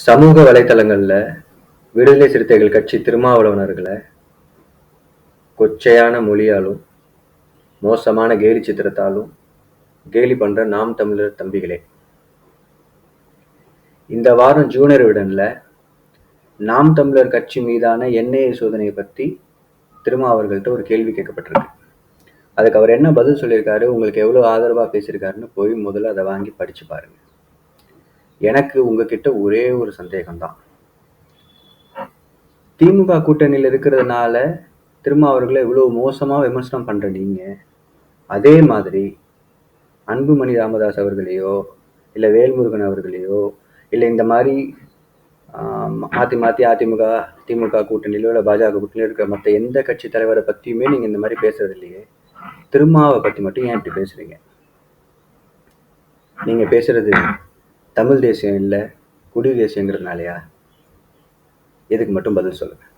சமூக வலைத்தளங்கள்ல விடுதலை சிறுத்தைகள் கட்சி திருமாவளவனர்களை கொச்சையான மொழியாலும் மோசமான கேலி சித்திரத்தாலும் கேலி பண்ற நாம் தமிழர் தம்பிகளே. இந்த வாரம் ஜூனியர் விடன்ல நாம் தமிழர் கட்சி மீதான என்ஐஏ சோதனையை பத்தி திருமா அவர்கள்ட்ட ஒரு கேள்வி கேட்கப்பட்டிருக்கு. அதுக்கு அவர் என்ன பதில் சொல்லியிருக்காரு உங்களுக்கு எவ்வளவு ஆதரவா பேசியிருக்காருன்னு போய் முதல்ல அதை வாங்கி படிச்சு பாருங்க. எனக்கு உங்ககிட்ட ஒரே ஒரு சந்தேகம்தான். திமுக கூட்டணியில் இருக்கிறதுனால திருமா அவர்களை இவ்வளோ மோசமாக விமர்சனம் பண்ணுற நீங்கள் அதே மாதிரி அன்புமணி ராமதாஸ் அவர்களையோ இல்லை வேல்முருகன் அவர்களையோ இல்லை இந்த மாதிரி மாற்றி மாத்தி மாத்தி அதிமுக திமுக கூட்டணியிலோ இல்லை பாஜக கூட்டணியிலோ இருக்கிற மற்ற எந்த கட்சி தலைவரை பற்றியுமே நீங்கள் இந்த மாதிரி பேசுறது இல்லையே. திருமாவை பற்றி மட்டும் ஏன் இப்படி பேசுறீங்க? நீங்கள் பேசுறது தமிழ் தேசியம் இல்லை குடி தேசியங்கிறதுனாலயா? இதுக்கு மட்டும் பதில் சொல்லுங்கள்